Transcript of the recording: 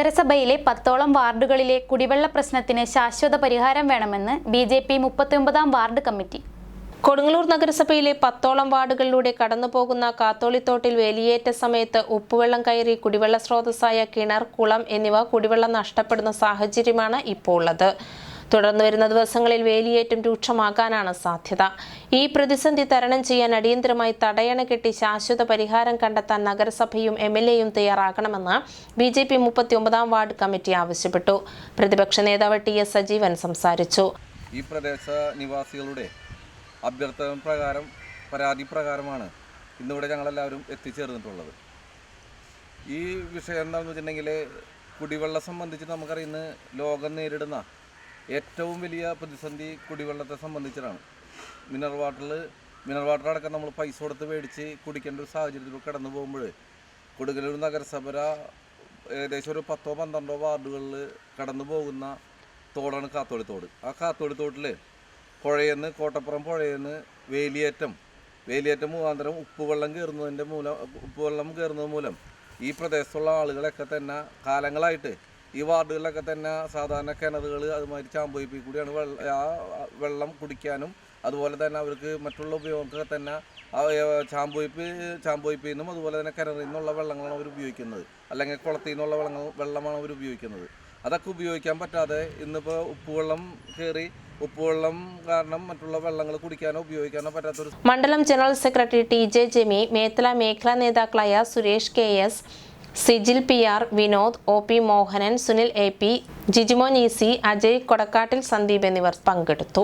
നഗരസഭയിലെ പത്തോളം വാർഡുകളിലെ കുടിവെള്ള പ്രശ്നത്തിന് ശാശ്വത പരിഹാരം വേണമെന്ന് ബി ജെ പി മുപ്പത്തിയൊമ്പതാം വാർഡ് കമ്മിറ്റി. കൊടുങ്ങല്ലൂർ നഗരസഭയിലെ പത്തോളം വാർഡുകളിലൂടെ കടന്നുപോകുന്ന കാത്തോളിത്തോട്ടിൽ വേലിയേറ്റ സമയത്ത് ഉപ്പുവെള്ളം കയറി കുടിവെള്ള സ്രോതസ്സായ കിണർ കുളം എന്നിവ കുടിവെള്ളം നഷ്ടപ്പെടുന്ന സാഹചര്യമാണ് ഇപ്പോൾ ഉള്ളത് തുടർന്നു വരുന്ന ദിവസങ്ങളിൽ വേലിയേറ്റം രൂക്ഷമാകാനാണ് സാധ്യത. ഈ പ്രതിസന്ധി തരണം ചെയ്യാൻ അടിയന്തരമായി തടയണ കെട്ടി ശാശ്വത പരിഹാരം കണ്ടെത്താൻ നഗരസഭയും എം എൽ എയും തയ്യാറാകണമെന്ന് ബി ജെ പി മുപ്പത്തിയൊമ്പതാം വാർഡ് കമ്മിറ്റി ആവശ്യപ്പെട്ടു. പ്രതിപക്ഷ നേതാവ് ടി എസ് സജീവൻ സംസാരിച്ചു. ഈ പ്രദേശ നിവാസികളുടെ അഭ്യർത്ഥന പ്രകാരം പരാതി പ്രകാരമാണ് ഇന്നിവിടെ ഞങ്ങളെല്ലാവരും എത്തിച്ചേർന്നിട്ടുള്ളത്. ഈ വിഷയം എന്താണെന്ന് വെച്ചിട്ടുണ്ടെങ്കിൽ കുടിവെള്ളം സംബന്ധിച്ച് നമുക്കറിയുന്ന ലോകം നേരിടുന്ന ഏറ്റവും വലിയ പ്രതിസന്ധി കുടിവെള്ളത്തെ സംബന്ധിച്ചിട്ടാണ്. മിനറൽ വാട്ടറിൽ മിനറൽ വാട്ടർ അടക്കം നമ്മൾ പൈസ കൊടുത്ത് മേടിച്ച് കുടിക്കേണ്ട ഒരു സാഹചര്യത്തിൽ കടന്നു പോകുമ്പോൾ കൊടുങ്ങല്ലൂർ നഗരസഭ ഏകദേശം ഒരു പത്തോ പന്ത്രണ്ടോ വാർഡുകളിൽ കടന്നു പോകുന്ന തോടാണ് കാത്തോളിത്തോട് ആ കാത്തോളിത്തോട്ടിൽ പുഴയെന്ന് കോട്ടപ്പുറം പുഴയെന്ന് വേലിയേറ്റം. വേലിയേറ്റം മുഖാന്തരം ഉപ്പുവെള്ളം കയറുന്നതിന്റെ മൂലം ഉപ്പുവെള്ളം കയറുന്നത് മൂലം ഈ പ്രദേശത്തുള്ള ആളുകളൊക്കെ തന്നെ കാലങ്ങളായിട്ട് ഈ വാർഡുകളിലൊക്കെ തന്നെ സാധാരണ കിണറുകൾ അതുമാതിരി ചാമ്പോയിപ്പിൽ കൂടിയാണ് വെള്ളം ആ വെള്ളം കുടിക്കാനും അതുപോലെ തന്നെ അവർക്ക് മറ്റുള്ള ഉപയോഗമൊക്കെ തന്നെ ആ, ചാമ്പോയിപ്പിൽ ചാമ്പൊയ്പ്പ് നിന്നും അതുപോലെ തന്നെ കിണറിൽ നിന്നുള്ള വെള്ളങ്ങളാണ് അവർ ഉപയോഗിക്കുന്നത്. അല്ലെങ്കിൽ കുളത്തിൽ നിന്നുള്ള വെള്ളങ്ങൾ വെള്ളമാണ് അവർ ഉപയോഗിക്കുന്നത്. അതൊക്കെ ഉപയോഗിക്കാൻ പറ്റാതെ ഇന്നിപ്പോൾ ഉപ്പുവെള്ളം കയറി ഉപ്പുവെള്ളം കാരണം മറ്റുള്ള വെള്ളങ്ങൾ കുടിക്കാനോ ഉപയോഗിക്കാനോ പറ്റാത്തൊരു മണ്ഡലം general secretary T J Jami Methala മേഖലാ നേതാക്കളായ Suresh K S Sijil P R Vinod O P Mohanan Sunil A P Jijimon E C Ajay Kodakkattil Sandeep എന്നിവർ പങ്കെടുത്തു.